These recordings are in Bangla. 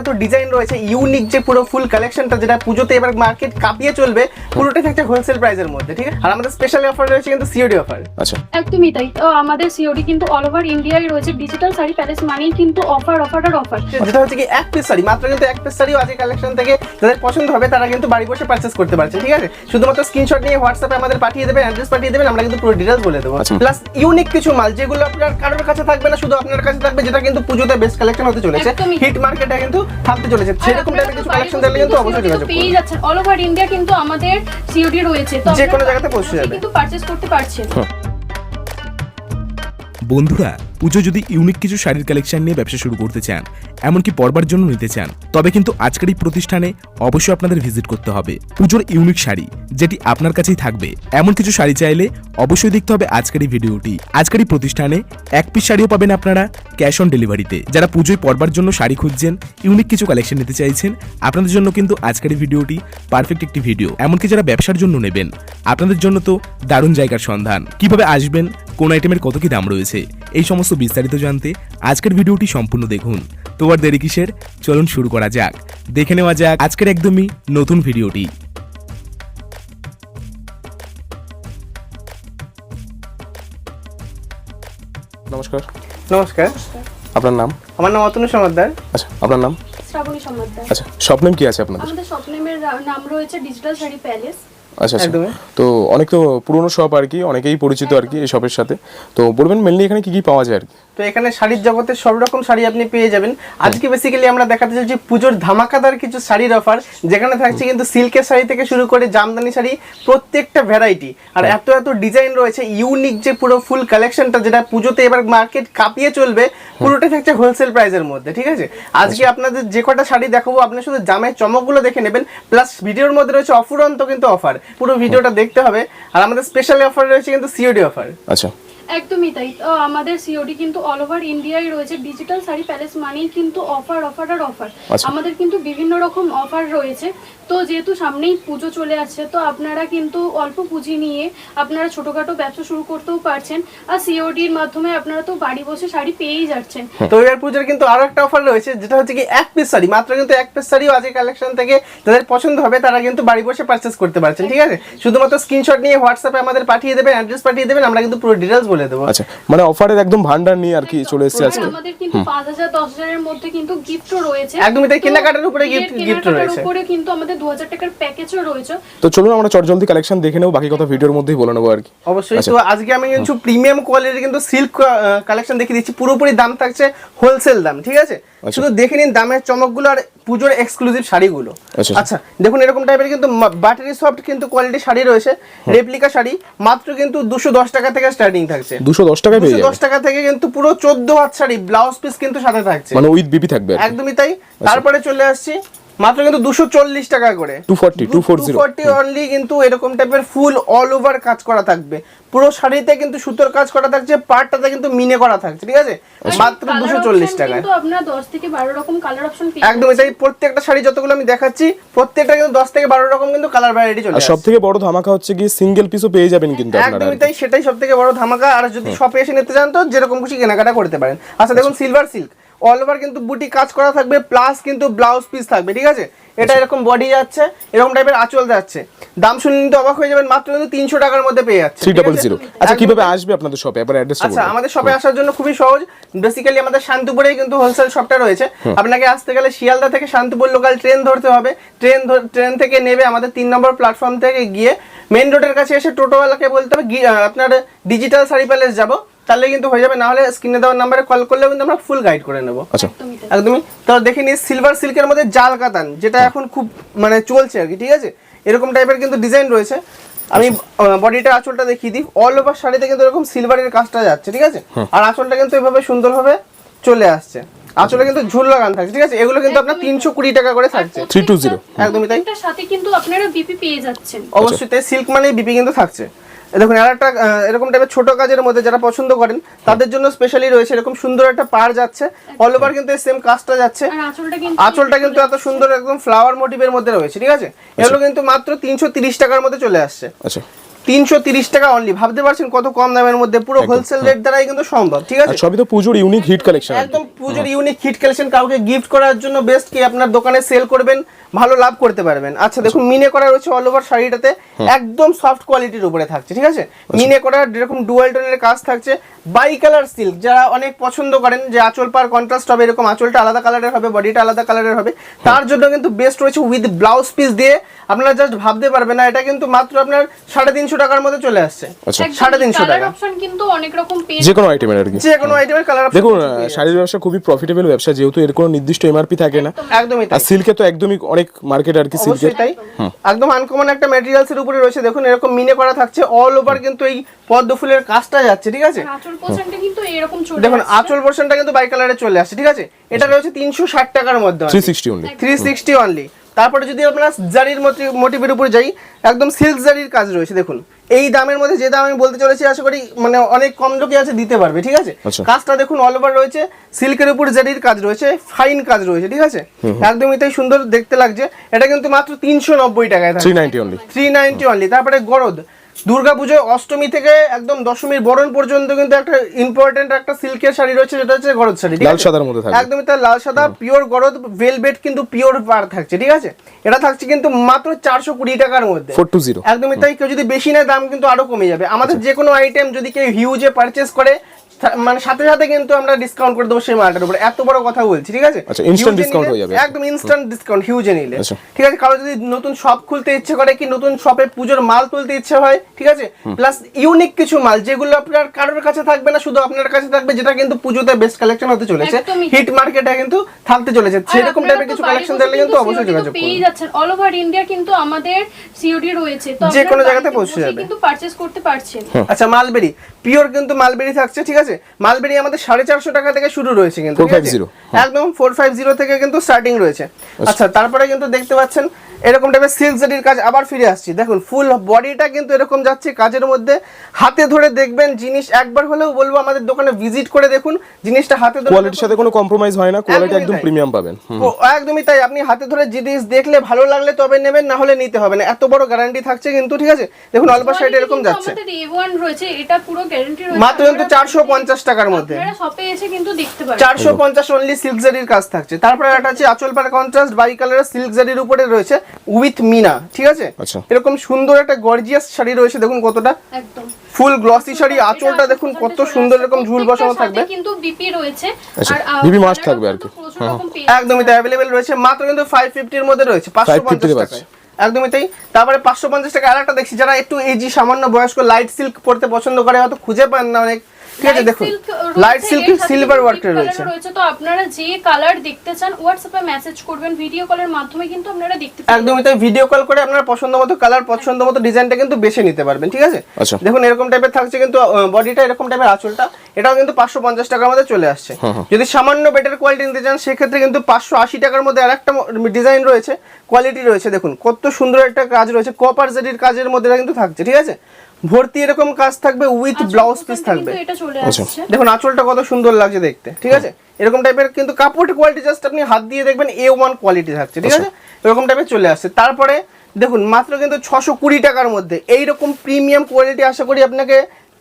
এত ডিজাইন রয়েছে ইউনিক যে পুরো ফুল কালেকশনটা যেটা পুজোতে এবার মার্কেট কাঁপিয়ে চলবে পুরোটাই থাকছে হোলসেল প্রাইসের মধ্যে ঠিক আছে? আর আমাদের স্পেশাল অফার রয়েছে কিন্তু সিওডি অফার আচ্ছা। একদমই তাই। তো আমাদের সিওডি কিন্তু অল ওভার ইন্ডিয়ায় রয়েছে ডিজিটাল শাড়ি প্যালেস মানেই কিন্তু অফার অফার আর অফার যেটা হচ্ছে কি এক পিস শাড়ি মাত্র কিন্তু এক পিস শাড়িও আজকে কালেকশন থেকে যাদের পছন্দ হবে তারা কিন্তু বাড়ি বসে পারচেস করতে পারছে ঠিক আছে? শুধুমাত্র স্ক্রিনশট নিয়ে হোয়াটসঅ্যাপে আমাদের পাঠিয়ে দেবেন অ্যাড্রেস পাঠিয়ে দেবেন আমরা কিন্তু পুরো ডিটেলস বলে দেবো। আচ্ছা। প্লাস ইউনিক কিছু মাল যেগুলো আপনার কারোর কাছে থাকবে না শুধু আপনার কাছে থাকবে যেটা কিন্তু পুজোতে বেস্ট কালেকশন হতে চলেছে। হিট মার্কেটে কিন্তু থাকতে চলেছে। সেরকম টাইপের কিছু কালেকশন দেখলে কিন্তু অবশ্যই যোগাযোগ পেয়ে যাচ্ছেন। অল ওভার ইন্ডিয়া কিন্তু আমাদের সিওডি রয়েছে। তো যে কোনো জায়গাতে পৌঁছে যাবে। কিন্তু পারচেজ করতে পারছেন। বন্ধুরা পুজো যদি ইউনিক কিছু শাড়ির কালেকশন নিয়ে ব্যবসা শুরু করতে চান, এমনকি পরবার জন্য নিতে চান, তবে কিন্তু আজকের এই প্রতিষ্ঠানে অবশ্যই আপনাদের ভিজিট করতে হবে। পুজোর ইউনিক শাড়ি, যেটি আপনার কাছেই থাকবে। এমন কিছু শাড়ি চাইলে অবশ্যই দেখতে হবে আজকের এই ভিডিওটি। আজকের এই প্রতিষ্ঠানে এক পিস শাড়িও পাবেন আপনারা ক্যাশ অন ডেলিভারিতে যারা পুজোয় পরবার জন্য শাড়ি খুঁজছেন ইউনিক কিছু কালেকশন নিতে চাইছেন, আপনাদের জন্য কিন্তু আজকের এই ভিডিওটি পারফেক্ট একটি ভিডিও এমনকি যারা ব্যবসার জন্য নেবেন, আপনাদের জন্য তো দারুণ জায়গার সন্ধান। কীভাবে আসবেন, কোন আইটেমের কত কি দাম রয়েছে, এই সমস্ত বিস্তারিত জানতে আজকের ভিডিওটি সম্পূর্ণ দেখুন। তো আর দেরি কিসের? চলুন শুরু করা যাক। দেখে নেওয়া যাক আজকের একদমই নতুন ভিডিওটি। নমস্কার। নমস্কার। আপনার নাম? আমার নাম অতনু সমাদ্দার আচ্ছা আপনার নাম? শ্রাবণী সম্মাদার আচ্ছা শপ নেম কি আছে আপনাদের? আমাদের স্বপ্নেমের নাম রয়েছে ডিজিটাল শাড়ি প্যালেস আচ্ছা আচ্ছা। তো অনেক তো পুরনো শপ আর কি অনেকেই পরিচিত আর কি এই শপের সাথে। তো বলবেন মেনলি এখানে কি কি পাওয়া যায় আর কি? তো এখানে শাড়ির জগতে সব রকম শাড়ি আপনি পেয়ে যাবেন। আজকে বেসিক্যালি আমরা দেখাতে চাইছি পুজোর ধামাকাদার কিছু শাড়ির অফার যেখানে থাকছে কিন্তু সিল্কের শাড়ি থেকে শুরু করে জামদানি শাড়ি প্রত্যেকটা ভ্যারাইটি আর এত এত ডিজাইন রয়েছে ইউনিক যে পুরো ফুল কালেকশনটা যেটা পুজোতে এবার মার্কেট কাঁপিয়ে চলবে পুরোটাই থাকছে হোলসেল প্রাইসের মধ্যে ঠিক আছে? আজকে আপনাদের যে কটা শাড়ি দেখাবো আপনি শুধু জামের চমকগুলো দেখে নেবেন প্লাস ভিডিওর মধ্যে রয়েছে অফুরন্ত কিন্তু অফার পুরো ভিডিওটা দেখতে হবে। আর আমাদের স্পেশাল অফার রয়েছে কিন্তু সিওডি অফার আচ্ছা। একদমই তাই। আমাদের সিওডি কিন্তু অল ওভার ইন্ডিয়ায় রয়েছে। ডিজিটাল শাড়ি প্যালেস মানেই কিন্তু অফার অফার আর অফার আচ্ছা। আমাদের কিন্তু বিভিন্ন রকম অফার রয়েছে। তো যেহেতু সামনেই পুজো চলে আসছে তো আপনারা কিন্তু অল্প পুঁজি নিয়ে আপনারা ছোটখাটো ব্যবসা শুরু করতেও পারছেন। আর সিওডির মাধ্যমে আপনারা তো বাড়ি বসে শাড়ি পেয়েই যাচ্ছেন। তো এবার পুজোর কিন্তু আরও একটা অফার রয়েছে যেটা হচ্ছে কি এক পিস শাড়ি মাত্র কিন্তু এক পিস শাড়িও আজকে কালেকশন থেকে যাদের পছন্দ হবে তারা কিন্তু বাড়ি বসে পারচেস করতে পারছেন ঠিক আছে? শুধুমাত্র স্ক্রিনশট নিয়ে হোয়াটসঅ্যাপে আমাদের পাঠিয়ে দেবেন অ্যাড্রেস পাঠিয়ে দেবেন আমরা কিন্তু পুরো ডিটেলস বলে দেবো। আচ্ছা মানে অফারের একদম ভান্ডার নিয়ে আর কি চলে এসেছে আজকে। আমাদের কিন্তু পাঁচ হাজার দশ হাজারের মধ্যে কিন্তু গিফটও রয়েছে। একদমই তাই, কেনাকাটার উপরে গিফট গিফট রয়েছে। উপরে কিন্তু আমাদের দু হাজার টাকার প্যাকেজও রয়েছে। তো চলুন আমরা চটজলদি কালেকশন দেখে নেব বাকি কথা ভিডিওর মধ্যেই বলে নেব আর কি। অবশ্যই। আচ্ছা। তো আজকে আমি কিছু প্রিমিয়াম কোয়ালিটির কিন্তু সিল্ক কালেকশন দেখিয়ে দিচ্ছি। পুরোপুরি দাম থাকছে হোলসেল দাম ঠিক আছে? আচ্ছা। শুধু দেখে নিন দামের চমকগুলো আর পুজোর এক্সক্লুসিভ শাড়িগুলো। আচ্ছা। আচ্ছা। দেখুন এরকম টাইপের কিন্তু বাটারি সফট কিন্তু কোয়ালিটি শাড়ি রয়েছে রেপ্লিকা শাড়ি মাত্র কিন্তু দুশো দশ টাকা থেকে স্টার্টিং থাকছে। দুশো দশ পেয়ে দুশো দশ টাকা থেকে কিন্তু পুরো চোদ্দ হাত শাড়ি ব্লাউজ পিস কিন্তু সাথে থাকছে। মানে উইথ বিপি থাকবে একদমই তাই। তারপরে চলে আসছি মাত্র কিন্তু দুশো চল্লিশ টাকা করে। 240, 240 ফর্টি অনলি কিন্তু এরকম টাইপের ফুল অল ওভার কাজ করা থাকবে। পুরো শাড়িতে কিন্তু সুতোর কাজ করা থাকছে পার্টটাতে কিন্তু মিনে করা থাকছে ঠিক আছে? মাত্র দুশো চল্লিশ টাকায় কিন্তু আপনারা দশ থেকে বারো রকম কালার অপশন একদমই তাই প্রত্যেকটা শাড়ি যতগুলো আমি দেখাচ্ছি প্রত্যেকটা কিন্তু দশ থেকে বারো রকম কিন্তু কালার ভ্যারাইটি চলে সব থেকে বড় ধামাকা হচ্ছে কি সিঙ্গেল পিসও পেয়ে যাবেন কিন্তু একদমই তাই সেটাই সব থেকে বড় ধামাকা। আর যদি শপে এসে নিতে চান তো যেরকম খুশি কেনাকাটা করতে পারেন। আচ্ছা দেখুন সিলভার সিল্ক অল ওভার কিন্তু বুটি কাজ করা থাকবে প্লাস কিন্তু ব্লাউজ পিস থাকবে ঠিক আছে? এটা এরকম বডি যাচ্ছে এরকম টাইপের আঁচল যাচ্ছে। দাম শুনে নিতে অবাক হয়ে যাবেন মাত্র কিন্তু তিনশো টাকার মধ্যে পেয়ে যাচ্ছে আচ্ছা কীভাবে আসবে আপনাদের শপে এবার অ্যাড্রেসটা আচ্ছা আমাদের শপে আসার জন্য খুবই সহজ। বেসিক্যালি আমাদের শান্তিপুরেই কিন্তু হোলসেল শপটা রয়েছে। আপনাকে আসতে গেলে শিয়ালদা থেকে শান্তিপুর লোকাল ট্রেন ধরতে হবে। ট্রেন ট্রেন থেকে নেবে আমাদের তিন নম্বর প্ল্যাটফর্ম থেকে গিয়ে মেন রোডের কাছে এসে টোটোওয়ালাকে বলতে হবে আপনার ডিজিটাল শাড়ি প্যালেস যাব। তাহলে কিন্তু হয়ে যাবে না হলে স্ক্রিনে দেওয়ার নাম্বারে কল করলে কিন্তু আমরা ফুল গাইড করে নেব। আচ্ছা। একদমই তো দেখে নিই সিলভার সিল্কের মধ্যে জাল কাতান যেটা এখন খুব মানে চলছে আর কি ঠিক আছে? এরকম টাইপের কিন্তু ডিজাইন রয়েছে। আমি বডিটা আঁচলটা দেখিয়ে দিই। অল ওভার শাড়িতে কিন্তু এরকম সিলভারের কাজটা যাচ্ছে ঠিক আছে? আর আঁচলটা কিন্তু এভাবে সুন্দরভাবে চলে আসছে। আঁচলে কিন্তু ঝুল লাগান থাকছে ঠিক আছে? এগুলো কিন্তু আপনার তিনশো কুড়ি টাকা করে থাকছে। 320 একদমই তাই। সাথে কিন্তু আপনারা বিপি পেয়ে যাচ্ছেন। অবশ্যই তাই সিল্ক মানে বিপি কিন্তু থাকছে। দেখুন আর একটা আহ, এরকম টাইপের ছোট কাজের মধ্যে যারা পছন্দ করেন তাদের জন্য স্পেশালি রয়েছে এরকম সুন্দর একটা পার যাচ্ছে। অল ওভার কিন্তু সেম কাজটা যাচ্ছে। আর আঁচলটা কিন্তু আঁচলটা কিন্তু এত সুন্দর একদম ফ্লাওয়ার মোটিভের মধ্যে রয়েছে ঠিক আছে? এগুলো কিন্তু মাত্র তিনশো তিরিশ টাকার মধ্যে চলে আসছে। আচ্ছা। তিনশো তিরিশ টাকা অনলি ভাবতে পারছেন কত কম দামের মধ্যে? পুরো হোলসেল রেট দ্বারাই কিন্তু সম্ভব ঠিক আছে? সবই তো পুজোর ইউনিক হিট কালেকশন একদম পুজোর ইউনিক হিট কালেকশন কাউকে গিফট করার জন্য বেস্ট কি আপনার দোকানে সেল করবেন ভালো লাভ করতে পারবেন। আচ্ছা দেখুন মিনে করা রয়েছে অল ওভার শাড়িটাতে একদম সফট কোয়ালিটির উপরে থাকছে ঠিক আছে? মিনে করা যেরকম ডুয়াল টোনের কাজ থাকছে বাই কালার সিল্ক যারা অনেক পছন্দ করেন যে আঁচল পার কন্ট্রাস্ট হবে এরকম আঁচলটা আলাদা কালারের হবে বডিটা আলাদা কালারের হবে তার জন্য কিন্তু বেস্ট রয়েছে উইথ ব্লাউজ পিস দিয়ে আপনারা জাস্ট ভাবতে পারবেন না এটা কিন্তু মাত্র আপনার সাড়ে তিনশো টাকার মধ্যে চলে আসছে। আচ্ছা। সাড়ে তিনশো টাকা। অপশন কিন্তু অনেক রকম যে কোনো আইটেমের আর কি। যে কোনো আইটেমের কালার দেখুন শাড়ির ব্যবসা খুবই প্রফিটেবল ব্যবসা যেহেতু এর কোনো নির্দিষ্ট এমআরপি থাকে না। একদমই আর সিল্কে তো একদমই অনেক মার্কেট আর কি অবশ্যই তাই। একদম আনকমন একটা ম্যাটেরিয়ালস এর উপরে রয়েছে। দেখুন এরকম মিনে করা থাকছে। অল ওভার কিন্তু এই পদ্ম ফুলের কাজটা যাচ্ছে ঠিক আছে? আঁচল পোশাকটা কিন্তু এরকম চলে দেখুন। আঁচল পোর্শনটা কিন্তু বাই কালারে চলে আসছে ঠিক আছে? এটা রয়েছে তিনশো ষাট টাকার মধ্যে three sixty only three sixty only তারপরে যদি আমরা জারির মোটিভের উপরে যাই একদম সিল্ক জারির কাজ রয়েছে দেখুন। এই দামের মধ্যে যে দাম আমি বলতে চলেছি আশা করি মানে অনেক কম লোকই আছে দিতে পারবে ঠিক আছে? আচ্ছা। কাজটা দেখুন অল ওভার রয়েছে সিল্কের উপর জারির কাজ রয়েছে ফাইন কাজ রয়েছে ঠিক আছে? একদমই তাই সুন্দর দেখতে লাগছে। এটা কিন্তু মাত্র তিনশো নব্বই টাকায় three ninety only three ninety only তারপরে গরদ। দুর্গাপুজোয় অষ্টমী থেকে একদম দশমীর বরণ পর্যন্ত কিন্তু একটা ইম্পর্টেন্ট একটা সিল্কের শাড়ি রয়েছে যেটা হচ্ছে গরদ শাড়ি লাল সাদার মধ্যে থাকবে। একদমই তার লাল সাদা পিওর গরদ ভেলভেট কিন্তু পিওর পার থাকছে ঠিক আছে? এটা থাকছে কিন্তু মাত্র চারশো কুড়ি টাকার মধ্যে। ফোর টু জিরো একদমই তাই কেউ যদি বেশি নেয় দাম কিন্তু আরও কমে যাবে। আমাদের আচ্ছা। যে কোনো আইটেম যদি কেউ হিউজে পারচেস করে মানে সাথে সাথে কিন্তু আমরা ডিসকাউন্ট করে দেবো সেই মালটার উপরে। এত বড় কথা বলছি ঠিক আছে? আচ্ছা, Huge এ হয়ে যাবে। একদম ইনস্ট্যান্ট ডিসকাউন্ট হিউজে নিলে। আচ্ছা। ঠিক আছে কারও যদি নতুন শপ খুলতে ইচ্ছে করে কি নতুন শপে পুজোর মাল তুলতে ইচ্ছে হয় ঠিক আছে? প্লাস ইউনিক কিছু মাল যেগুলো আপনার কারোর কাছে থাকবে না শুধু আপনার কাছে থাকবে যেটা কিন্তু পুজোতে বেস্ট কালেকশন হতে চলেছে। হিট মার্কেটে কিন্তু থাকতে চলেছে। সেরকম টাইপের কিছু কালেকশন দেখলে কিন্তু অবশ্যই যোগাযোগ করুন। যাচ্ছেন। অল ওভার ইন্ডিয়া কিন্তু আমাদের সিওডি রয়েছে। তো যে কোনো জায়গাতে পৌঁছে যাবে। কিন্তু পারচেজ করতে পারছেন। আচ্ছা মালবেরি। পিওর কিন্তু মালবেরি থাকছে ঠিক আছে? মালবেরি আমাদের সাড়ে চারশো টাকা থেকে শুরু রয়েছে কিন্তু আছে? 450 একদম ফোর ফাইভ জিরো থেকে কিন্তু স্টার্টিং রয়েছে। আচ্ছা। তারপরে কিন্তু দেখতে পাচ্ছেন এরকম টাইপের সিল্ক জারির কাজ আবার ফিরে আসছি। দেখুন ফুল বডিটা কিন্তু এরকম যাচ্ছে কাজের মধ্যে হাতে ধরে দেখবেন জিনিস একবার হলেও বলব আমাদের দোকানে ভিজিট করে দেখুন জিনিসটা হাতে ধরে কোয়ালিটির সাথে কোনো কম্প্রোমাইজ হয় না কোয়ালিটি একদম প্রিমিয়াম পাবেন একদমই তাই আপনি হাতে ধরে জিনিস দেখলে ভালো লাগলে তবে নেবেন না হলে নিতে হবে না। এত বড় গ্যারান্টি থাকছে কিন্তু ঠিক আছে? দেখুন অল্প সাইড এরকম যাচ্ছে। আমাদের A1 এটা পুরো গ্যারান্টি মাত্র কিন্তু চারশো পঞ্চাশ টাকার মধ্যে। শপে এসে কিন্তু দেখতে পারেন। চারশো পঞ্চাশ অনলি সিল্ক জারির কাজ থাকছে। তারপরে একটা আছে আঁচল পাড়া কন্ট্রাস্ট বাই কালারের সিল্ক জারির উপরে রয়েছে উইথ মিনা ঠিক আছে? আচ্ছা। এরকম সুন্দর একটা গর্জিয়াস শাড়ি রয়েছে দেখুন কতটা। একদম। ফুল গ্লসি শাড়ি আঁচলটা দেখুন কত সুন্দর এরকম ঝুল বসানো থাকবে। কিন্তু বিপি রয়েছে। আচ্ছা, আর BB থাকবে আর কি। পেয়ে একদমই তাই অ্যাভেলেবেল রয়েছে মাত্র কিন্তু ফাইভ ফিফটির মধ্যে রয়েছে পাঁচশো 550 পঞ্চাশ তে একদমই তাই তারপরে পাঁচশো পঞ্চাশ টাকা আর একটা দেখছি যারা একটু এজি সামান্য বয়স্ক লাইট সিল্ক পড়তে পছন্দ করে হয়তো খুঁজে পান না অনেক। ঠিক আছে দেখুন। লাইট সিল্ক সিলভার ওয়ার্কের রয়েছে। রয়েছে তো আপনারা যে কালার দেখতে চান হোয়াটসঅ্যাপে মেসেজ করবেন ভিডিও কলের মাধ্যমে কিন্তু আপনারা দেখতে একদমই তাই ভিডিও কল করে আপনার পছন্দ মতো কালার পছন্দ মতো ডিজাইনটা কিন্তু বেছে নিতে পারবেন ঠিক আছে? আচ্ছা। দেখুন এরকম টাইপের থাকছে কিন্তু বডিটা এরকম টাইপের আঁচলটা এটাও কিন্তু পাঁচশো পঞ্চাশ টাকার মধ্যে চলে আসছে। যদি সামান্য বেটার কোয়ালিটি নিতে চান সেক্ষেত্রে কিন্তু পাঁচশো আশি টাকার মধ্যে আর একটা ডিজাইন রয়েছে কোয়ালিটি রয়েছে দেখুন কত সুন্দর একটা কাজ রয়েছে কপার জেডির কাজের মধ্যে কিন্তু থাকছে ঠিক আছে? ভর্তি এরকম কাজ থাকবে উইথ ব্লাউজ পিস থাকবে। কিন্তু এটা চলে আচ্ছা। দেখুন আঁচলটা কত সুন্দর লাগছে দেখতে ঠিক আছে? এরকম টাইপের কিন্তু কাপড় কোয়ালিটি জাস্ট আপনি হাত দিয়ে দেখবেন এ ওয়ান কোয়ালিটি থাকছে ঠিক আছে? এরকম টাইপের চলে আসছে। তারপরে দেখুন মাত্র কিন্তু ছশো কুড়ি টাকার মধ্যে এইরকম প্রিমিয়াম কোয়ালিটি আশা করি আপনাকে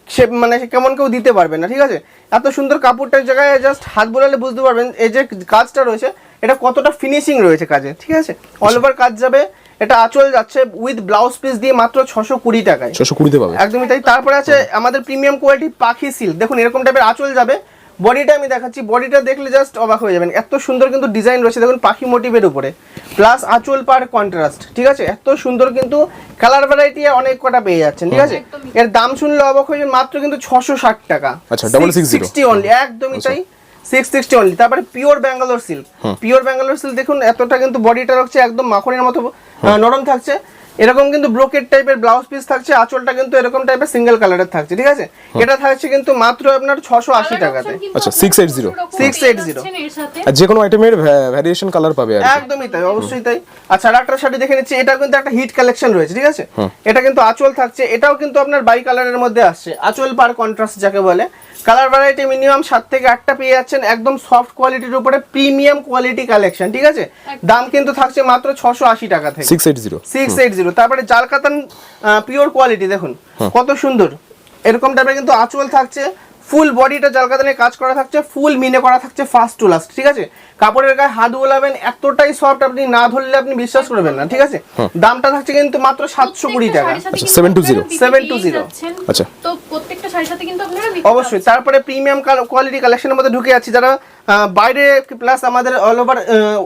সে মানে কেমন কেউ দিতে পারবে না ঠিক আছে? এত সুন্দর কাপড়টার জায়গায় জাস্ট হাত বোলালে বুঝতে পারবেন এই যে কাজটা রয়েছে এটা কতটা ফিনিশিং রয়েছে কাজে ঠিক আছে? অল ওভার কাজ যাবে এটা আঁচল যাচ্ছে উইথ ব্লাউজ পিস দিয়ে মাত্র ছশো কুড়ি টাকায়। ছশো কুড়িতে পাবে। একদমই তাই। তারপরে আছে আমাদের প্রিমিয়াম কোয়ালিটি পাখি সিল্ক দেখুন এরকম টাইপের আঁচল যাবে। বডিটা আমি দেখাচ্ছি। বডিটা দেখলে জাস্ট অবাক হয়ে যাবেন। এত সুন্দর কিন্তু ডিজাইন রয়েছে। দেখুন পাখি মোটিভের উপরে। প্লাস আঁচল পার কন্ট্রাস্ট ঠিক আছে? এত সুন্দর কিন্তু কালার ভ্যারাইটি অনেক কটা পেয়ে যাচ্ছেন। ঠিক আছে? এর দাম শুনলে অবাক হয়ে যাবেন। মাত্র কিন্তু ছশো ষাট টাকা। আচ্ছা, 660 সিক্সটি অনলি একদমই তাই। সিক্স সিক্সটি অনলি তারপরে pure Bangalore silk pure Bangalore silk দেখুন এতটা কিন্তু বডিটা হচ্ছে একদম মাখনের মতো নরম থাকছে। এরকম কিন্তু ব্রোকেট টাইপের ব্লাউজ পিস থাকছে আঁচলটা কিন্তু এরকম টাইপের সিঙ্গেল কালারের থাকছে ঠিক আছে? এটা থাকছে কিন্তু মাত্র আপনার ছশো আশি Colour টাকাতে। আচ্ছা, 680 680 আর যে কোনো আইটেমের ভ্যারিয়েশন কালার পাবে একদমই তাই অবশ্যই তাই। আচ্ছা আর একটা শাড়ি দেখে নিচ্ছি এটা কিন্তু একটা হিট কালেকশন রয়েছে ঠিক আছে? এটা কিন্তু আঁচল থাকছে এটাও কিন্তু আপনার বাই কালারের মধ্যে আসছে। আঁচল পার কন্ট্রাস্ট যাকে বলে। কালার ভ্যারাইটি মিনিমাম সাত থেকে আটটা পেয়ে যাচ্ছেন। একদম সফট কোয়ালিটির উপরে প্রিমিয়াম কোয়ালিটি কালেকশন ঠিক আছে? দাম কিন্তু থাকছে মাত্র ছশো আশি টাকা থেকে। Six eight zero six eight zero তারপরে জালকাতান পিওর কোয়ালিটি দেখুন। কত সুন্দর। এরকম টাইপের কিন্তু আঁচল থাকছে। ফুল বডিটা জালকাতানে কাজ করা থাকছে ফুল মিনে করা থাকছে ফার্স্ট টু লাস্ট ঠিক আছে? কাপড়ের গায়ে হাত ওলাবেন এতটাই সফট আপনি না ধরলে আপনি বিশ্বাস করবেন না ঠিক আছে? দামটা থাকছে কিন্তু মাত্র সাতশো কুড়ি টাকা। সেভেন 720 720 আচ্ছা আচ্ছা। তো প্রত্যেকটা শাড়ির সাথে কিন্তু আপনারা অবশ্যই তারপরে প্রিমিয়াম কোয়ালিটি কালেকশনের মধ্যে ঢুকে যাচ্ছি যারা বাইরে প্লাস আমাদের অল ওভার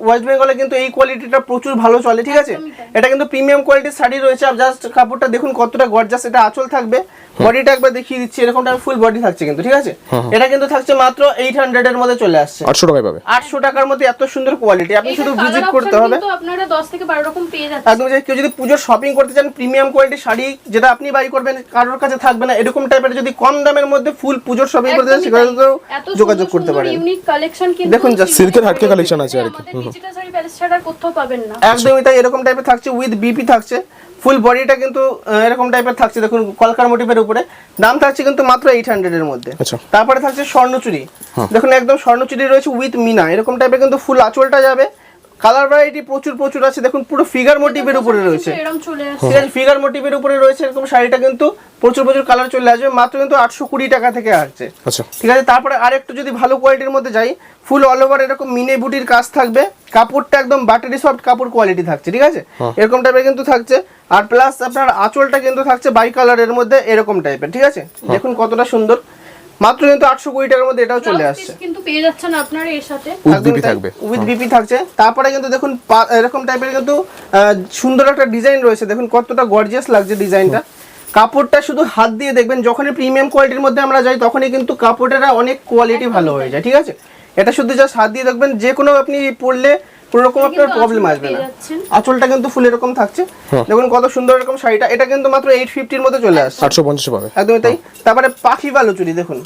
ওয়েস্ট বেঙ্গলে কিন্তু এই কোয়ালিটিটা প্রচুর ভালো চলে ঠিক আছে? এটা কিন্তু প্রিমিয়াম কোয়ালিটির শাড়ি রয়েছে আর জাস্ট কাপড়টা দেখুন কতটা গর্জাস এটা আঁচল থাকবে। বডিটা একবার দেখিয়ে দিচ্ছি এরকমটা ফুল বডি থাকছে কিন্তু ঠিক আছে? এটা কিন্তু থাকছে মাত্র এইট হান্ড্রেড এর মধ্যে চলে আসছে। আটশো টাকায় পাবে। আটশো টাকার মধ্যে এত সুন্দর কোয়ালিটি আপনি শুধু ভিজিট করতে হবে। কিন্তু আপনারা 10 থেকে 12 রকম পেয়ে যাচ্ছেন। একদম যে কেউ যদি পুজোর শপিং করতে চান প্রিমিয়াম কোয়ালিটির শাড়ি যেটা আপনি বাই করবেন কারোর কাছে থাকবে না এরকম টাইপের যদি কম দামের মধ্যে ফুল পুজোর শপিং করতে চান সেখানে যোগাযোগ করতে পারেন। ইউনিক কালেকশন কিন্তু দেখুন যা সিল্কের হাটকে কালেকশন আছে আর কি। ডিজিটাল শাড়ি প্যালেস ছাড়া কোথাও পাবেন না। একদমই তাই এরকম টাইপের থাকছে উইথ বিপি থাকছে। ফুল বডিটা কিন্তু এরকম টাইপের থাকছে। দেখুন কলকার মোটিভের উপরে। দাম থাকছে কিন্তু মাত্র এইট হান্ড্রেড এর মধ্যে। আচ্ছা। তারপরে থাকছে স্বর্ণচুরি। দেখুন একদম স্বর্ণচুরি রয়েছে উইথ মিনা এরকম টাইপের কিন্তু ফুল আঁচলটা যাবে। কালার ভ্যারাইটি প্রচুর প্রচুর আছে। দেখুন পুরো ফিগার মোটিভের উপরে রয়েছে। ঠিক আছে ফিগার মোটিভের উপরে রয়েছে এরকম শাড়িটা কিন্তু প্রচুর প্রচুর কালার চলে আসবে। মাত্র কিন্তু আটশো কুড়ি টাকা থেকে আসছে। আচ্ছা। ঠিক আছে তারপরে আরেকটু যদি ভালো কোয়ালিটির মধ্যে যাই ফুল অল ওভার এরকম মিনে বুটির কাজ থাকবে। কাপড়টা একদম বাটারি সফট কাপড় কোয়ালিটি থাকছে ঠিক আছে? এরকম টাইপের কিন্তু থাকছে। আর প্লাস আপনার আঁচলটা কিন্তু থাকছে বাই কালারের মধ্যে এরকম টাইপের ঠিক আছে? দেখুন কতটা সুন্দর। মাত্র কিন্তু আটশো কুড়ি টাকার মধ্যে এটাও চলে আসছে। কিন্তু পেয়ে যাচ্ছেন আপনারা এর সাথে। বিপি থাকবে। উইথ বিপি থাকছে। তারপরে কিন্তু দেখুন পা- এরকম টাইপের কিন্তু সুন্দর একটা ডিজাইন রয়েছে। দেখুন কতটা গর্জিয়াস লাগছে ডিজাইনটা কাপড়টা শুধু হাত দিয়ে দেখবেন যখনই প্রিমিয়াম কোয়ালিটির মধ্যে আমরা যাই তখনই কিন্তু কাপড়ের অনেক কোয়ালিটি ভালো হয়ে যায় ঠিক আছে? এটা শুধু জাস্ট হাত দিয়ে দেখবেন যে কোনো আপনি পরলে কোনো রকম আপনার প্রবলেম আসবে না। আঁচলটা কিন্তু ফুল এরকম থাকছে। দেখুন কত সুন্দর এরকম শাড়িটা। এটা কিন্তু মাত্র এইট ফিফটির মধ্যে চলে আসছে। আটশো পঞ্চাশে পাবে। একদমই তাই। তারপরে পাখি বালুচুরি দেখুন।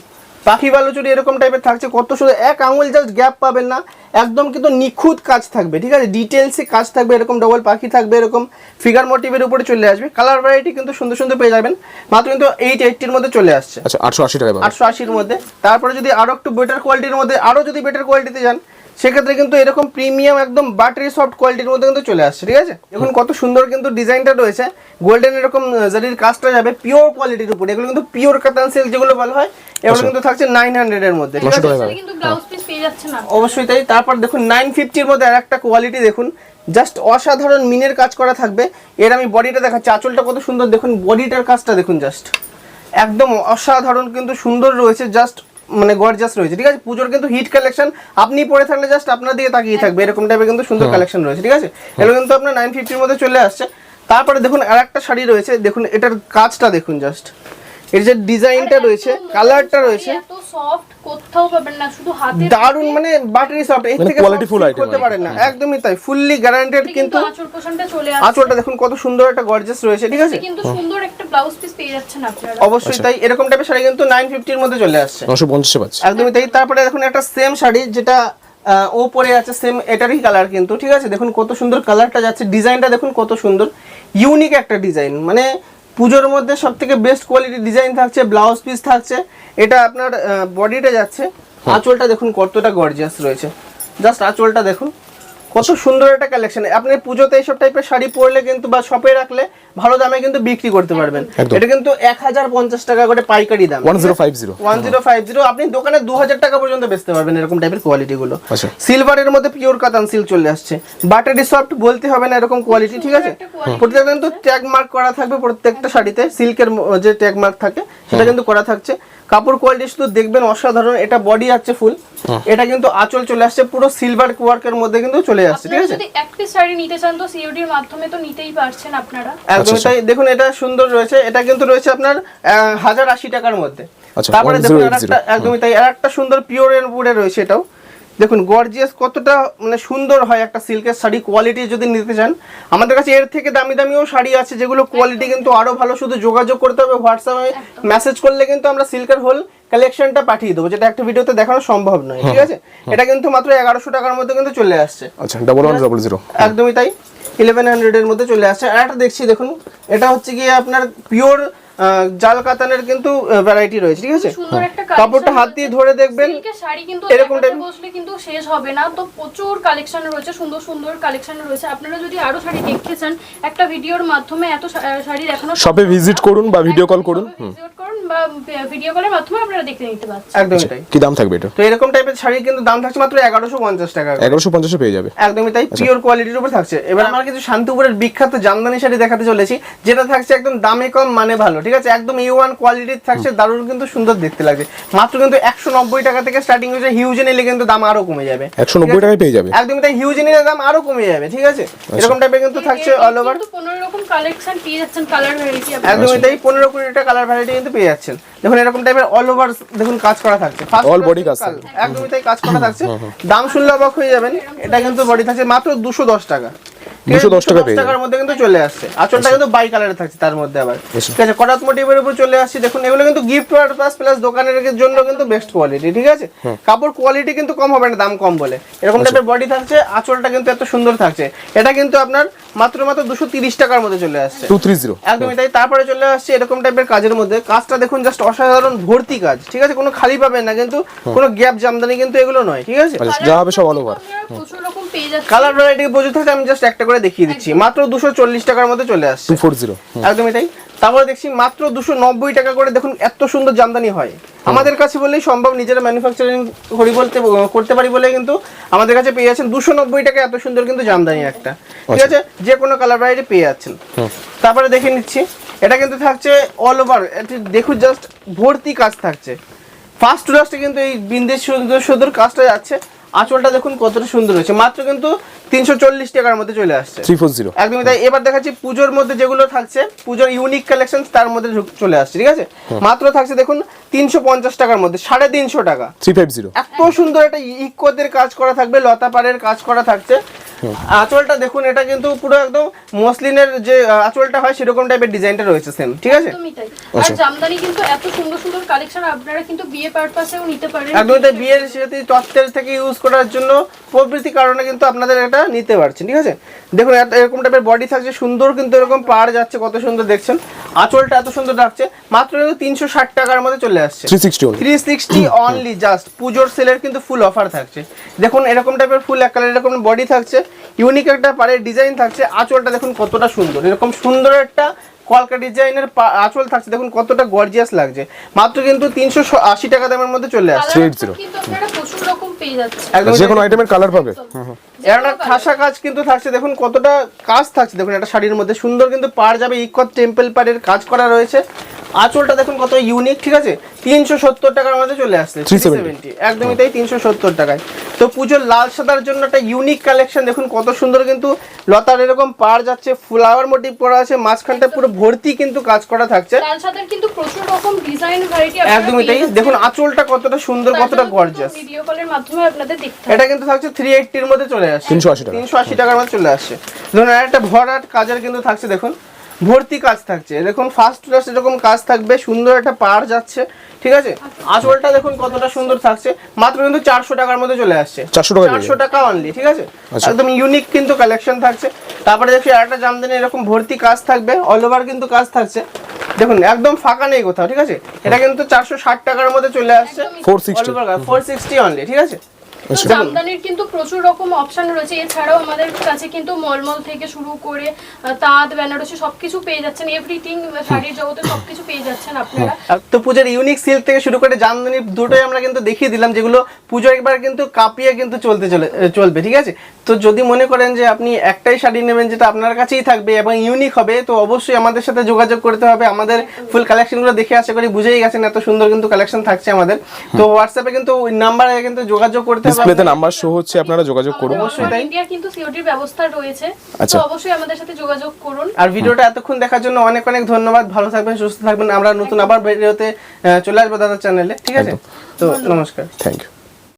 পাখি বালুচুরি এরকম টাইপের থাকছে। কত সুন্দর। এক আঙুল জাস্ট গ্যাপ পাবেন না। একদম কিন্তু নিখুঁত কাজ থাকবে ঠিক আছে? ডিটেলসে কাজ থাকবে এরকম ডবল পাখি থাকবে এরকম ফিগার মোটিভের উপরে চলে আসবে। কালার ভ্যারাইটি কিন্তু সুন্দর সুন্দর পেয়ে যাবেন। মাত্র কিন্তু এইট এইটটির মধ্যে চলে আসছে। আচ্ছা আটশো আশি পাবে আটশো আশির মধ্যে। তারপরে যদি আরও একটু বেটার কোয়ালিটির মধ্যে আরও যদি বেটার কোয়ালিটিতে যান সেক্ষেত্রে কিন্তু এরকম প্রিমিয়াম একদম বাটারি সফট কোয়ালিটির মধ্যে কিন্তু চলে আসছে ঠিক আছে? এখন কত সুন্দর কিন্তু ডিজাইনটা রয়েছে। গোল্ডেন এরকম জারির কাজটা যাবে পিওর কোয়ালিটির উপরে। এগুলো কিন্তু পিওর কাতান সিল্ক যেগুলো বলা হয় এগুলো কিন্তু থাকছে নাইন হান্ড্রেড এর মধ্যে অবশ্যই তাই। তারপর দেখুন নাইন ফিফটির মধ্যে আর একটা কোয়ালিটি দেখুন। জাস্ট অসাধারণ মিনের কাজ করা থাকবে। এর আমি বডিটা দেখাচ্ছি। আঁচলটা কত সুন্দর। দেখুন বডিটার কাজটা দেখুন জাস্ট একদম অসাধারণ কিন্তু সুন্দর রয়েছে। জাস্ট মানে গর্জাস রয়েছে ঠিক আছে? পুজোর কিন্তু হিট কালেকশন আপনি পরে থাকলে জাস্ট আপনার দিকে তাকিয়ে থাকবে এরকম টাইপের কিন্তু সুন্দর কালেকশন রয়েছে ঠিক আছে? এগুলো কিন্তু আপনার নাইন ফিফটির মধ্যে চলে আসছে। তারপরে দেখুন আর একটা শাড়ি রয়েছে দেখুন এটার কাজটা দেখুন জাস্ট এর যে ডিজাইনটা রয়েছে কালারটা রয়েছে। এত সফট কোথাও পাবেন না শুধু হাতে দারুণ মানে বাটারি সফট এর মানে থেকে করতে পারেন না। একদমই তাই ফুললি গ্যারান্টেড কিন্তু কিন্তু আঁচল পোষণটা চলে আসছে। আঁচলটা দেখুন কত সুন্দর একটা গর্জাস রয়েছে ঠিক আছে? কিন্তু সুন্দর একটা ব্লাউজ পিস পেয়ে যাচ্ছেন আপনারা। অবশ্যই তাই এরকম টাইপের শাড়ি কিন্তু নাইন ফিফটির মধ্যে চলে আসছে। পাচ্ছে। একদমই তাই তারপরে দেখুন একটা সেম শাড়ি যেটা আহ, ও পরে আছে সেম এটারই কালার কিন্তু ঠিক আছে? দেখুন কত সুন্দর কালারটা যাচ্ছে ডিজাইনটা দেখুন কত সুন্দর ইউনিক একটা ডিজাইন মানে পুজোর মধ্যে সব থেকে বেস্ট কোয়ালিটি ডিজাইন থাকছে ব্লাউজ পিস থাকছে। এটা আপনার বডিটা যাচ্ছে। আঁচলটা দেখুন কতটা গর্জিয়াস রয়েছে। জাস্ট আঁচলটা দেখুন। কত সুন্দর একটা কালেকশন আপনি পুজোতে এইসব টাইপের শাড়ি পরলে কিন্তু বা শপে রাখলে ভালো দামে কিন্তু বিক্রি করতে পারবেন। এটা কিন্তু এক হাজার পঞ্চাশ টাকা করে পাইকারি দাম। One zero five zero. One zero five zero. আপনি দোকানে দু হাজার টাকা পর্যন্ত বেচতে পারবেন এরকম টাইপের কোয়ালিটি গুলো। আচ্ছা। সিলভারের মধ্যে পিওর কাতান সিল্ক চলে আসছে। বাটারি সফট বলতে হবে না এরকম কোয়ালিটি ঠিক আছে? প্রত্যেকটা কিন্তু ট্যাগ মার্ক করা থাকবে প্রত্যেকটা শাড়িতে। সিল্কের যে ট্যাগ মার্ক থাকে সেটা কিন্তু করা থাকছে। কাপড় কোয়ালিটি শুধু দেখবেন অসাধারণ। এটা বডি আছে ফুল এটা কিন্তু আঁচল চলে আসছে পুরো সিলভার কোয়ার্কের মধ্যে কিন্তু চলে আসছে ঠিক আছে? যদি একটি শাড়ি নিতে চান তো সিওডি এর মাধ্যমে তো নিতেই পারছেন আপনারা। একদম আচ্ছা, তাই দেখুন এটা সুন্দর রয়েছে এটা কিন্তু রয়েছে আপনার আহ, হাজার আশি টাকার মধ্যে। আচ্ছা, তারপরে দেখুন 1080 আরেকটা একদমই তাই আরেকটা সুন্দর পিওর এর উপরে রয়েছে এটাও। দেখুন গর্জিয়াস কতটা মানে সুন্দর হয় একটা সিল্কের শাড়ি কোয়ালিটি যদি নিতে চান। আমাদের কাছে এর থেকে দামি দামিও শাড়ি আছে যেগুলো কোয়ালিটি কিন্তু আরও ভালো শুধু যোগাযোগ করতে হবে হোয়াটসঅ্যাপে মেসেজ করলে কিন্তু আমরা সিল্কের হোল কালেকশনটা পাঠিয়ে দেবো যেটা একটা ভিডিওতে দেখানো সম্ভব নয় ঠিক আছে? এটা কিন্তু মাত্র এগারোশো টাকার মধ্যে কিন্তু চলে আসছে। আচ্ছা ডাবল ওয়ান ডাবল জিরো একদমই তাই ইলেভেন হান্ড্রেড এর মধ্যে চলে আসছে। আর একটা দেখছি দেখুন এটা হচ্ছে গিয়ে আপনার পিওর জাল কাতানের কিন্তু ভ্যারাইটি রয়েছে ঠিক আছে? সুন্দর একটা কাপড়টা হাত দিয়ে ধরে দেখবেন শাড়ি কিন্তু এরকম বসলে কিন্তু শেষ হবে না। তো প্রচুর কালেকশন রয়েছে সুন্দর সুন্দর কালেকশন রয়েছে। আপনারা যদি আরও শাড়ি দেখতে চান একটা ভিডিওর মাধ্যমে এত শাড়ি দেখানো শপে ভিজিট করুন বা ভিডিও কল করুন ভিজিট করুন বা ভিডিও কলের মাধ্যমে আপনারা দেখতে নিতে পারছেন। একদমই তাই। কি দাম থাকবে এটা? তো এরকম টাইপের শাড়ি কিন্তু দাম থাকছে মাত্র এগারোশো পঞ্চাশ টাকা করে। এগারোশো পঞ্চাশে পেয়ে যাবে। একদমই তাই পিওর কোয়ালিটির উপর থাকছে। এবার আমরা কিছু শান্তিপুরের বিখ্যাত জামদানি শাড়ি দেখাতে চলেছি যেটা থাকছে একদম দামে কম মানে ভালো ঠিক আছে? একদম এ ওয়ান কোয়ালিটির থাকছে দারুণ কিন্তু সুন্দর দেখতে লাগছে। মাত্র কিন্তু একশো নব্বই টাকা থেকে স্টার্টিং হয়েছে হিউজে নিলে কিন্তু দাম আরও কমে যাবে। একশো নব্বই টাকায় পেয়ে যাবে। একদমই তাই হিউজে নিলে দাম আরও কমে যাবে ঠিক আছে? এরকম টাইপের কিন্তু থাকছে অল ওভার পনেরো রকম কালেকশন পেয়ে যাচ্ছেন কালার ভ্যারাইটি একদমই তাই পনেরো কুড়িটা কালার ভ্যারাইটি কিন্তু পেয়ে যাচ্ছেন। দেখুন এরকম টাইপের অল ওভার দেখুন কাজ করা থাকছে। কাজ একদমই তাই কাজ করা থাকছে। দাম শুনলে অবাক হয়ে যাবেন এটা কিন্তু বডি থাকছে মাত্র দুশো দশ টাকা? 210 টাকা পেয়ে টাকার মধ্যে কিন্তু চলে আসছে। আঁচলটা কিন্তু বাই কালারে থাকছে তার মধ্যে আবার। আচ্ছা। ঠিক আছে করাত মোটিভের উপর চলে আসছে দেখুন এগুলো কিন্তু গিফট পারপাস প্লাস দোকানের জন্য কিন্তু বেস্ট কোয়ালিটি ঠিক আছে? কাপড় কোয়ালিটি কিন্তু কম হবে না দাম কম বলে। এরকম আচ্ছা। টাইপের বডি থাকছে আঁচলটা কিন্তু এত সুন্দর থাকছে। এটা কিন্তু আপনার মাত্র মাত্র দুশো তিরিশ টাকার মধ্যে চলে আসছে। টু থ্রি জিরো একদমই তাই তারপরে চলে আসছে এরকম টাইপের কাজের মধ্যে। কাজটা দেখুন জাস্ট অসাধারণ ভর্তি কাজ ঠিক আছে? কোনো খালি পাবেন না কিন্তু কোনো গ্যাপ জামদানি কিন্তু এগুলো নয় ঠিক আছে? আচ্ছা যা হবে সব অল ওভার প্রচুর রকম পেয়ে যাচ্ছেন কালার ভ্যারাইটি প্রচুর থাকছে আমি জাস্ট একটা করে দেখিয়ে দিচ্ছি। মাত্র দুশো চল্লিশ টাকার মধ্যে চলে আসছে। টু ফোর জিরো একদমই তাই? তারপরে দেখছি মাত্র দুশো নব্বই টাকা করে দেখুন এত সুন্দর জামদানি হয়। আমাদের কাছে বললেই সম্ভব নিজেরা ম্যানুফ্যাকচারিং করি বলতে করতে পারি বলে কিন্তু আমাদের কাছে পেয়ে যাচ্ছেন। দুশো নব্বই টাকা এত সুন্দর কিন্তু জামদানি একটা। ঠিক আছে? যে কোনো কালার ভ্যারাইটি পেয়ে যাচ্ছেন। তারপরে দেখে নিচ্ছি এটা কিন্তু থাকছে অল ওভার দেখুন জাস্ট ভর্তি কাজ থাকছে। ফার্স্ট টু লাস্টে কিন্তু এই বিন্দের সুন্দর সুন্দর কাজটা যাচ্ছে। আঁচলটা দেখুন কতটা সুন্দর হয়েছে। মাত্র কিন্তু তিনশো চল্লিশ টাকার মধ্যে চলে আসছে। থ্রি ফোর জিরো একদমই তাই। এবার দেখাচ্ছি পুজোর মধ্যে যেগুলো থাকছে পুজোর ইউনিক কালেকশন তার মধ্যে চলে আসছে ঠিক আছে? মাত্র থাকছে দেখুন তিনশো পঞ্চাশ টাকার মধ্যে সাড়ে তিনশো টাকা। থ্রি ফাইভ জিরো এত সুন্দর একটা ইকোদের কাজ করা থাকবে লতা পাড়ের কাজ করা থাকছে। আঁচলটা দেখুন এটা কিন্তু পুরো একদম মসলিনের যে আঁচলটা হয় সেরকম টাইপের ডিজাইনটা রয়েছে সেম ঠিক আছে? একদমই তাই। আর জামদানি কিন্তু এত সুন্দর সুন্দর কালেকশন আপনারা কিন্তু বিয়ে পারপাসেও নিতে পারেন। একদমই তাই বিয়ের সাথে তত্ত্বের থেকে ইউজ করার জন্য প্রভৃতি কারণে কিন্তু আপনাদের এটা নিতে পারছেন ঠিক আছে? দেখুন এত- এরকম টাইপের বডি থাকছে সুন্দর কিন্তু এরকম পাড় যাচ্ছে কত সুন্দর দেখছেন। আঁচলটা এত সুন্দর থাকছে মাত্র কিন্তু তিনশো ষাট টাকার মধ্যে চলে আসছে। থ্রি সিক্সটি অনলি জাস্ট পুজোর সেলের কিন্তু ফুল অফার থাকছে। দেখুন এরকম টাইপের ফুল এক কালার এরকম বডি থাকছে। ইউনিক একটা পাড়ের ডিজাইন থাকছে আঁচলটা দেখুন কতটা সুন্দর। এরকম সুন্দর একটা কলকা ডিজাইনের আঁচল থাকছে দেখুন কতটা গর্জিয়াস লাগছে। মাত্র কিন্তু তিনশো আশি টাকা দামের মধ্যে চলে আসছে। কালার 380 কিন্তু আপনারা প্রচুর রকম পেয়ে যাচ্ছেন। একদম যে কোনো আইটেমের কালার পাবে। এর একটা ঠাসা কাজ কিন্তু থাকছে দেখুন কতটা কাজ থাকছে দেখুন একটা শাড়ির মধ্যে। সুন্দর কিন্তু পাড় যাবে ইকত টেম্পল পাড়ের কাজ করা রয়েছে। আঁচলটা দেখুন কত ইউনিক ঠিক আছে? তিনশো সত্তর টাকার মধ্যে চলে আসছে 370 370 একদমই তাই তিনশো সত্তর টাকায়। তো পুজোর লাল সাদার জন্য একটা ইউনিক কালেকশন দেখুন কত সুন্দর কিন্তু লতার এরকম পাড় যাচ্ছে ফ্লাওয়ার মোটিভ করা আছে মাঝখানটা পুরো ভর্তি কিন্তু কাজ করা থাকছে। লাল সাদার কিন্তু প্রচুর রকম ডিজাইন ভ্যারাইটি একদমই তাই দেখুন আঁচলটা কতটা সুন্দর কতটা গর্জিয়াস ভিডিও কলের মাধ্যমে আপনাদের দেখতে এটা কিন্তু থাকছে থ্রি এইটটির মধ্যে চলে আসছে। 380 টাকা। তিনশো আশি টাকার মধ্যে চলে আসছে। ধরুন একটা ভরাট কাজের কিন্তু থাকছে দেখুন। ভর্তি কাজ থাকছে। দেখুন ফার্স্ট ক্লাস এরকম কাজ থাকবে সুন্দর একটা পার যাচ্ছে ঠিক আছে? আঁচলটা দেখুন কতটা সুন্দর থাকছে মাত্র কিন্তু চারশো টাকার মধ্যে চলে আসছে। 400 টাকা চারশো টাকা অনলি ঠিক আছে? আচ্ছা। একদম ইউনিক কিন্তু কালেকশন থাকছে। তারপরে দেখছি আরেকটা জামদানি এরকম ভর্তি কাজ থাকবে অল ওভার কিন্তু কাজ থাকছে। দেখুন একদম ফাঁকা নেই কোথাও ঠিক আছে? এটা কিন্তু চারশো ষাট টাকার মধ্যে চলে আসছে। 460 ফোর সিক্সটি অনলি ঠিক আছে? তো জামদানির কিন্তু প্রচুর রকম অপশন রয়েছে। এছাড়াও আমাদের কাছে কিন্তু মলমল থেকে শুরু করে তাঁত বেনারসি সবকিছু পেয়ে যাচ্ছেন। এভরিথিং শাড়ির জগতে সবকিছু পেয়ে যাচ্ছেন আপনারা। তো পুজোর ইউনিক সিল্ক থেকে শুরু করে জামদানি দুটোই আমরা কিন্তু দেখিয়ে দিলাম যেগুলো পুজো একবার কিন্তু কাঁপিয়ে কিন্তু চলতে চলে চলবে ঠিক আছে? তো যদি মনে করেন যে আপনি একটাই শাড়ি নেবেন যেটা আপনার কাছেই থাকবে এবং ইউনিক হবে তো অবশ্যই আমাদের সাথে যোগাযোগ করতে হবে। আমাদের ফুল কালেকশনগুলো দেখে আশা করি বুঝেই গেছেন এত সুন্দর কিন্তু কালেকশন থাকছে আমাদের। তো হোয়াটসঅ্যাপে কিন্তু ওই নাম্বারে কিন্তু যোগাযোগ করতে হবে ডিসপ্লেতে নাম্বার শো হচ্ছে আপনারা যোগাযোগ করুন। অবশ্যই। তাই। ইন্ডিয়া কিন্তু সিওটির ব্যবস্থা রয়েছে আচ্ছা। তো অবশ্যই আমাদের সাথে যোগাযোগ করুন। আর ভিডিওটা এতক্ষণ দেখার জন্য অনেক অনেক ধন্যবাদ। ভালো থাকবেন সুস্থ থাকবেন। আমরা নতুন আবার ভিডিওতে চলে আসব দাদা চ্যানেলে ঠিক আছে? তো নমস্কার। Thank you